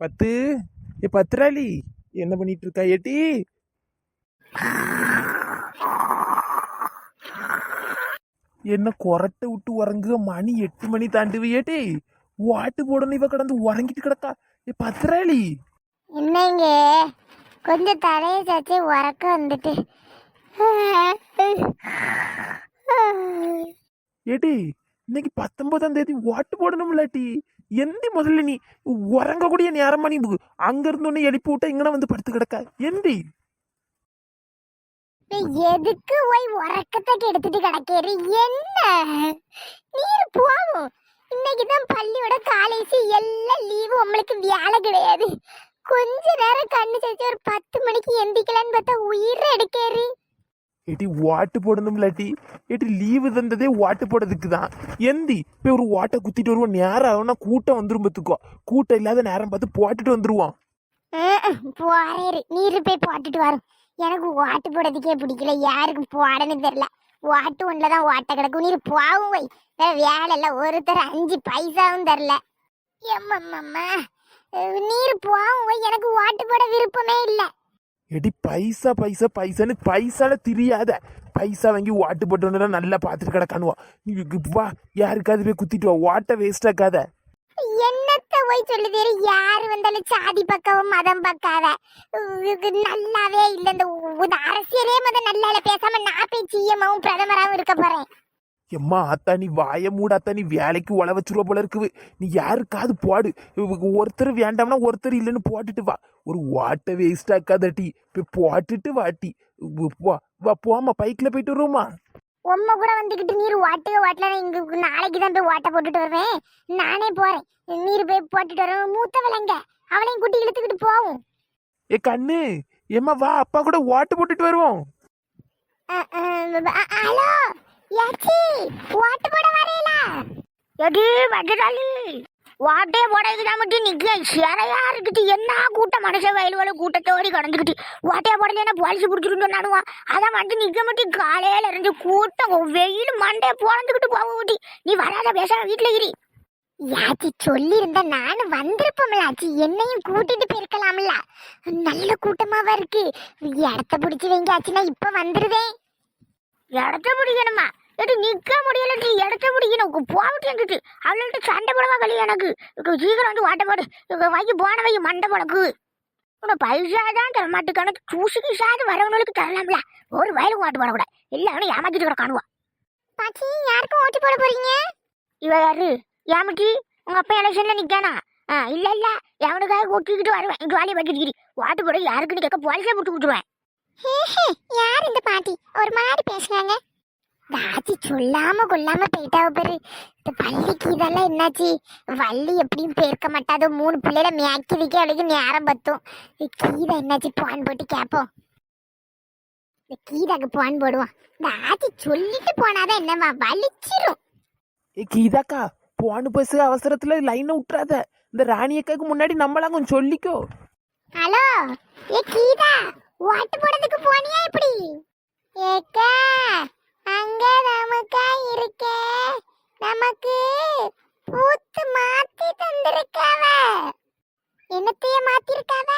பத்து. ஏ பத்திராளி என்ன பண்ணிட்டு இருக்கா ஏட்டி? என்ன கொரட்டை விட்டு உறங்குக மணி எட்டு மணி தாண்டுவி ஏட்டி? வாட்டு போடணும் இவ கிடந்து உறங்கிட்டு கிடக்கா. ஏ பத்திராளி. என்னங்க? கொஞ்சம் தலையை சாச்சி உறக்க வந்துட்டு. ஏட்டி இன்னைக்கு பத்தொன்பதாம் தேதி வாட்டு போடணும் இல்லாட்டி எந்தி முதல்ல நீ உறங்கக்கூடிய நேரமா நீ அங்கிருந்து ஒன்று எழுப்பி விட்டா இங்கே வந்து படுத்து கிடக்க. எந்தி. எதுக்கு போய் உறக்கத்தை கெடுத்துட்டு கிடக்கேரு என்ன? நீர் போவோம். இன்னைக்கு தான் பள்ளியோட காலேஜ் எல்லாம் லீவு உங்களுக்கு வேலை கிடையாது. கொஞ்ச நேரம் கண்ணு சேர்த்து ஒரு பத்து மணிக்கு எந்திக்கலான்னு பார்த்தா உயிரை எடுக்கேரு ஏட்டி வாட்டு போடணும் இல்லாட்டி ஏட்டி லீவு தந்ததே வாட்டு போடுறதுக்கு தான். எந்தி போய் ஒரு வாட்டை குத்திட்டு வருவோம். நேரம் ஆகும்னா கூட்டம் வந்துரும் பார்த்துக்கோ. கூட்டம் இல்லாத நேரம் பார்த்து போட்டுட்டு வந்துருவோம். போறேரு நீர் போய் போட்டுட்டு வரும் எனக்கு வாட்டு போடுறதுக்கே பிடிக்கல. யாருக்கும் போடன்னு தெரியல. வாட்டு ஒன்றில் தான் வாட்டை கிடக்கும். நீர் போவும் வை வேற வேலை இல்லை. ஒருத்தர் அஞ்சு பைசாவும் தரல. எம்மம்மா. நீர் போவும் வை எனக்கு வாட்டு போட விருப்பமே இல்லை. எடி பைசா பைசா பைசான்னு பைசால தெரியாத. பைசா வாங்கி வாட்டு போட்டு வந்தா நல்லா பார்த்துட்டு கிடக்கானுவோம் நீ வா யாருக்காவது போய் குத்திட்டு வா. வாட்டை வேஸ்ட் ஆக்காத. என்னத்த போய் சொல்லுது? யாரு வந்தாலும் சாதி பக்கம் மதம் பக்காத. நல்லாவே இல்லை. இந்த அரசியலே மத நல்லா பேசாம நான் போய் சிஎம்மாவும் பிரதமராகவும் இருக்க போறேன். எம்மா அத்தா நீ வாய மூட அத்தா நீ வேலைக்கு உழ வச்சிருவ போல இருக்குது. நீ யாருக்காவது போடு. ஒருத்தர் வேண்டாம்னா ஒருத்தர் இல்லைன்னு போட்டுட்டு வா. ஒரு வாட்டை வேஸ்ட் ஆக்காதட்டி போய் போட்டுட்டு வாட்டி வா வா போமா பைக்ல போயிட்டு வருவோமா உம்ம கூட வந்துகிட்டு நீர் வாட்டுக வாட்டல இங்க நாளைக்கு தான் போய் வாட்டை போட்டுட்டு வருவேன். நானே போறேன். நீர் போய் போட்டுட்டு வரேன் மூத்த விலங்க. அவளையும் கூட்டி இழுத்துக்கிட்டு போவோம். ஏ கண்ணு. ஏம்மா வா அப்பா கூட வாட்டு போட்டுட்டு வருவோம். ஹலோ. யாச்சி ஓட்டு போட வரையில எடி வஜராளி வாட்டே போடதுக்கு மட்டும் நிக்க சிறையா இருக்குது என்ன கூட்டம்? மனுஷ வயலுவல கூட்டத்தோடி கடந்துக்கிட்டு. வாட்டையா போடலன்னா போலீஸ் பிடிச்சிருந்து நானுவா அதான் வந்து நிக்க மட்டும் காலையில இருந்து கூட்டம் வெயில் மண்டே போலந்துக்கிட்டு போக ஊட்டி நீ வராத பேச வீட்டுல இரு. யாச்சி சொல்லியிருந்தா நானும் வந்திருப்போம்ல ஆச்சி என்னையும் கூட்டிட்டு போயிருக்கலாம்ல. நல்ல கூட்டமாவா இருக்கு. இடத்த பிடிச்சி வைங்க ஆச்சுன்னா இப்ப வந்துருவேன் இடத்த பிடிக்கணுமா? எது நிக்க முடியல நீ இடத்த பிடிக்கணும் போகட்டு எங்கிட்டு அவள்கிட்ட சண்டை போடவா களி எனக்கு? சீக்கிரம் வந்து வாட்ட போடு. வைக்க போன வை மண்டை போடக்கு. உன பைசா தான் தர மாட்டுக்கான தூசுக்கு சாது வரவங்களுக்கு தரலாம்ல. ஒரு வயலுக்கு வாட்டு போடக்கூடாது. எல்லாரும் ஏமாத்திட்டு கிட காணுவா. பாச்சி யாருக்கும் ஓட்டு போட போறீங்க? இவ யாரு? ஏமாட்டி உங்க அப்பா எலெக்ஷன்ல நிக்கானா? ஆ இல்ல இல்ல. எவனுக்காக கூட்டிக்கிட்டு வருவேன் இங்க வாலி வச்சுக்கிட்டு வாட்டு. போட யாருக்குன்னு கேட்க போலீஸே போட்டு விட்டுருவேன் யார் இந்த பாட்டி? ஒரு மாதிரி பேசுனாங்க. தாச்சி சொல்லாம கொள்ளாம போயிட்டாவ பாரு. இந்த வள்ளிக்கு இதெல்லாம் என்னாச்சு? வள்ளி எப்படியும் பேர்க்க மாட்டாதோ. மூணு பிள்ளைல மேக்கி வைக்க அவளுக்கு நேரம் பத்தும். கீதா என்னாச்சு? பான் போட்டு கேப்போம். இந்த கீதாக்கு பான் போடுவோம் இந்த ஆச்சி சொல்லிட்டு போனாதான் என்னம்மா வலிச்சிரும். ஏ கீதாக்கா போன பஸ் அவசரத்துல லைனை விட்டுறாத. இந்த ராணியக்காக்கு முன்னாடி நம்மளாம் கொஞ்சம் சொல்லிக்கோ. ஹலோ ஏ கீதா ஓட்டு போடுறதுக்கு போனியா எப்படி ஏக்கா அங்க நமக்கா இருக்கே. நமக்கு பூத்து மாத்தி தந்திருக்காவ. என்னத்தைய மாத்திருக்காவ?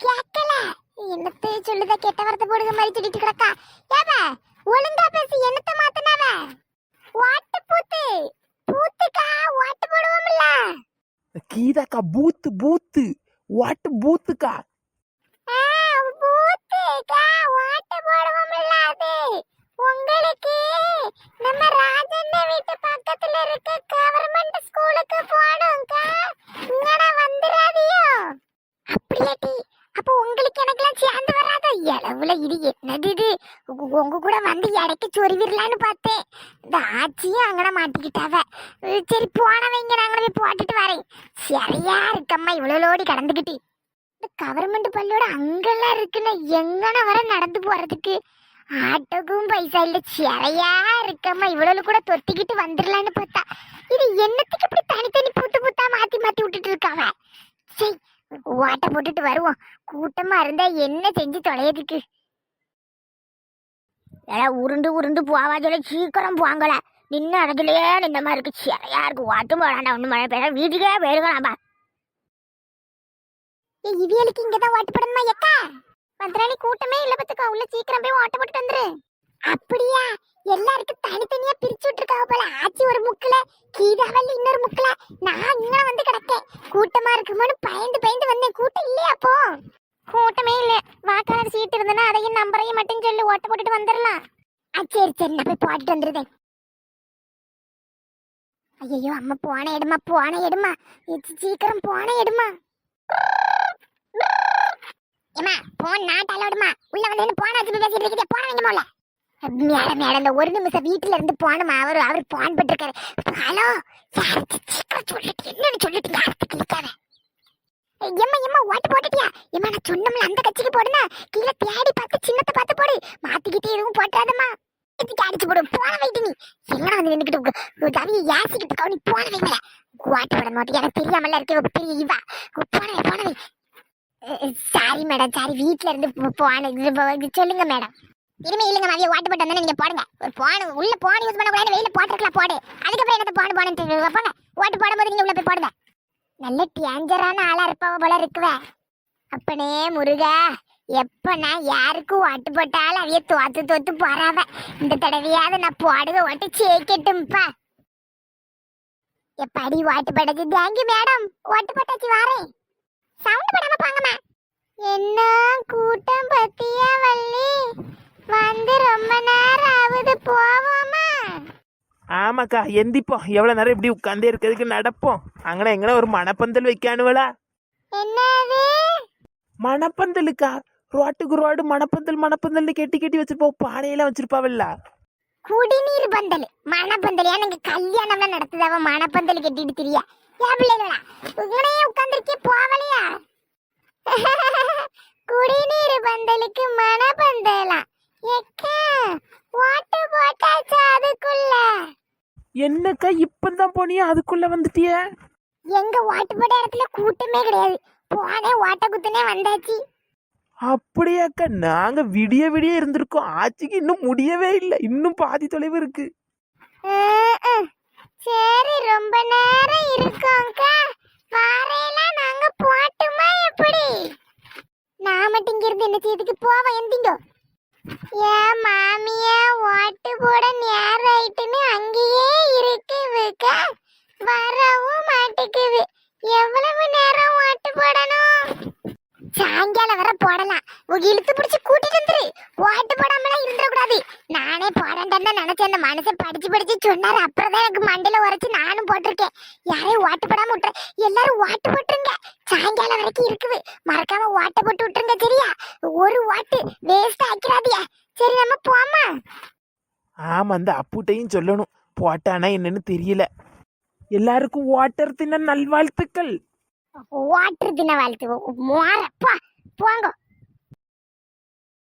கேட்கல என்னத்தைய சொல்லுத கெட்ட வார்த்தை போடுங்க மாதிரி சொல்லிட்டு கிடக்கா. ஏவ ஒழுங்கா பேசி என்னத்த மாத்தினாவ? வாட்டு பூத்து. பூத்துக்கா வாட்டு போடுவோம்ல. கீதாக்கா பூத்து பூத்து. வாட்டு பூத்துக்கா. ஆ, பூத்துக்கா, ஓட்டு போடுவோம்ல அது. உங்களுக்கு நம்ம ராஜண்ண வீட்டு பக்கத்துல இருக்க கவர்மெண்ட் ஸ்கூலுக்கு போனோம்க்கா இங்கன வந்துடாதியோ அப்படியாட்டி அப்போ உங்களுக்கு எனக்குலாம் சேர்ந்து வராத? இளவுல இது என்னது இது? உங்க உங்க கூட வந்து இடைக்கு சொருவிடலான்னு பார்த்தேன். இந்த ஆச்சியும் அங்கன மாட்டிக்கிட்டாவ. சரி போனவங்க அங்கே போய் போட்டுட்டு வரேன். சரியா இருக்கம்மா இவ்வளோடி லோடி கடந்துக்கிட்டு இந்த கவர்மெண்ட் பள்ளியோட அங்கெல்லாம் இருக்குன்னா எங்கன வர நடந்து போறதுக்கு? ஆட்டோக்கும் பைசா இல்ல சிறையா இருக்கம்மா. இவ்வளவு கூட தொத்திக்கிட்டு வந்துடலான்னு பார்த்தா. இது என்னத்துக்கு இப்படி தனித்தனி பூத்து பூத்தா மாத்தி மாத்தி விட்டுட்டு இருக்காங்க சரி ஓட்ட போட்டுட்டு வருவோம். கூட்டமா இருந்தா என்ன செஞ்சு தொலையதுக்கு? எல்லாம் உருண்டு உருண்டு போவாதுல சீக்கிரம் போங்கள நின்ன இடத்துலயே நின்ன மாதிரி இருக்கு. சிறையா இருக்கு. ஓட்டும் போடாண்டா. ஒண்ணு மழை பெய்ய வீட்டுக்கே போயிருக்கலாம்பா. இவியலுக்கு இங்கதான் ஓட்டு போடணுமா எக்கா? பத்திராளி கூட்டமே இல்ல பத்துக்கா. உள்ள சீக்கிரம் போய் ஓட்ட போட்டு வந்துரு. அப்படியா? எல்லாருக்கும் தனித்தனியா பிரிச்சு விட்டுருக்காவ போல. ஆச்சி ஒரு முக்குல கீதாவல்லி இன்னொரு முக்குல. நான் இங்க வந்து கிடக்கேன். கூட்டமா இருக்குமோன்னு பயந்து பயந்து வந்தேன். கூட்டம் இல்லையா அப்போ? கூட்டமே இல்ல. வாக்காளர் சீட்டு இருந்தனா அதையும் நம்பரையும் மட்டும் சொல்லி. ஓட்ட போட்டுட்டு வந்துடலாம் சரி சரி. நான் போய் போட்டுட்டு வந்துருதேன். ஐயோ அம்மா போன எடுமா போன எடுமா. சீக்கிரம் போன எடுமா. ஏமா போன் நாட்டால விடுமா உள்ள வந்து போன வச்சு பேசிட்டு இருக்கீங்க போன வைங்க மோல மேடம் மேடம் இந்த ஒரு நிமிஷம் வீட்டுல இருந்து போனமா அவர் அவர் போன் பண்ணிருக்காரு ஹலோ சீக்கிரம் சொல்லிட்டு என்னன்னு சொல்லிட்டு யாருக்கு எம்மா எம்மா ஓட்டு போட்டுட்டியா? எம்மா நான் சொன்னோம்ல அந்த கட்சிக்கு போடுனா கீழே தேடி பார்த்து சின்னத்தை பார்த்து போடு. மாத்திக்கிட்டே எதுவும் போட்டாதம்மா. இதுக்கு அடிச்சு போடு போன வைட்டு நீ. எல்லாம் வந்து நின்றுக்கிட்டு தவிய யாசிக்கிட்டு கவனி போன வைங்களேன் ஓட்டு போட மாட்டேன் எனக்கு தெரியாமல இருக்க பெரிய இவா. போன போனவை போன சாரி மேடம் சாரி வீட்ல இருந்து போனேன் போன சொல்லுங்க மேடம் இனிமே இல்லைங்க மதியம் ஓட்டு போட்டு வந்தா நீங்க போடுங்க. ஒரு போன உள்ள போன யூஸ் பண்ண கூடாது வெயில போட்டுருக்கலாம் போடு. அதுக்கப்புறம் என்னத்த போன போன போங்க. ஓட்டு போடும்போது நீங்க உள்ள போய் போடுங்க. நல்ல டேஞ்சரான ஆளா இருப்பவ போல இருக்குவே. அப்பனே முருகா எப்ப நான் யாருக்கும் ஓட்டு போட்டாலும் அவைய தோத்து தோத்து போறாவ? இந்த தடவையாவது நான் போடுக ஓட்டு ஜெயிக்கட்டும்பா எப்படி வாட்டு போட்டாச்சு தேங்க்யூ மேடம் ஓட்டு போட்டாச்சு வாரேன். என்ன கூட்டம் பத்தியா வள்ளி? வந்து ரொம்ப நேரம் ஆகுது போவோமா? ஆமாக்கா எந்திப்போம் எவ்வளோ நேரம் இப்படி உட்காந்தே இருக்கிறதுக்கு நடப்போம். அங்கன எங்கன ஒரு மணப்பந்தல் வைக்கானுவலா என்னது? மணப்பந்தலுக்கா? ரோட்டுக்கு ரோடு மணப்பந்தல் மணப்பந்தல்னு கெட்டி கெட்டி வச்சிருப்போம் பானையெல்லாம் வச்சிருப்பாவல்ல? குடிநீர் பந்தல். மணப்பந்தல் எனக்கு கல்யாணம்லாம் நடத்துதாவ மணப்பந்தல் கட்டிட்டு திரியா. ஏன் பிள்ளைகளா? இங்கனையே உட்காந்துருக்கே போவலையா பந்தலுக்கு மணப்பந்தலா எக்கா ஓட்டு போட்டாச்சா அதுக்குள்ள? என்னக்கா இப்பதான் போனியா அதுக்குள்ள வந்துட்டிய? எங்க ஓட்டு போட்ட இடத்துல கூட்டமே கிடையாது. போனே ஓட்ட குத்துனே வந்தாச்சு. அப்படியாக்கா நாங்க விடிய விடிய இருந்திருக்கோம். ஆட்சிக்கு இன்னும் முடியவே இல்லை. இன்னும் பாதி தொலைவு இருக்கு. சரி ரொம்ப நேரம் இருக்கோம்க்கா. வாரையெல்லாம் நாங்க போட்டுமா எப்படி நான் மட்டும் இங்க இருந்து என்ன செய்துக்கு போவோம் எந்திங்கோ. ஏன் மாமிய ஓட்டு போட நேரம் ஆயிட்டுன்னு அங்கேயே இருக்குதுக்கா. வரவும் மாட்டேங்குது. எவ்வளவு நேரம் ஓட்டு போடணும்? சாயங்காலம் வர போடலாம். உங்க இழுத்து பிடிச்சி கூட்டிட்டு வந்துரு. ஓட்டு போடாமலாம் இருந்துடக்கூடாது. நானே போடண்டா தான் நினைச்சேன் அந்த மனுஷன் படிச்சு படிச்சு சொன்னாரு. அப்புறம் தான் எனக்கு மண்டையில உரைச்சு நானும் போட்டிருக்கேன். யாரையும் ஓட்டு போடாம விட்டுற எல்லாரும் ஓட்டு போட்டுருங்க. சாயங்காலம் வரைக்கும் இருக்குது. மறக்காம ஓட்ட போட்டு விட்டுருங்க சரியா? ஒரு ஓட்டு வேஸ்ட் ஆக்கிறாதியா சரி நம்ம போமா ஆமா அந்த அப்புட்டையும் சொல்லணும். போட்டானா என்னன்னு தெரியல. எல்லாருக்கும் வாட்டர் தின நல்வாழ்த்துக்கள். ஓட்டு தின வாழ்த்து. மோரப்பா போங்க.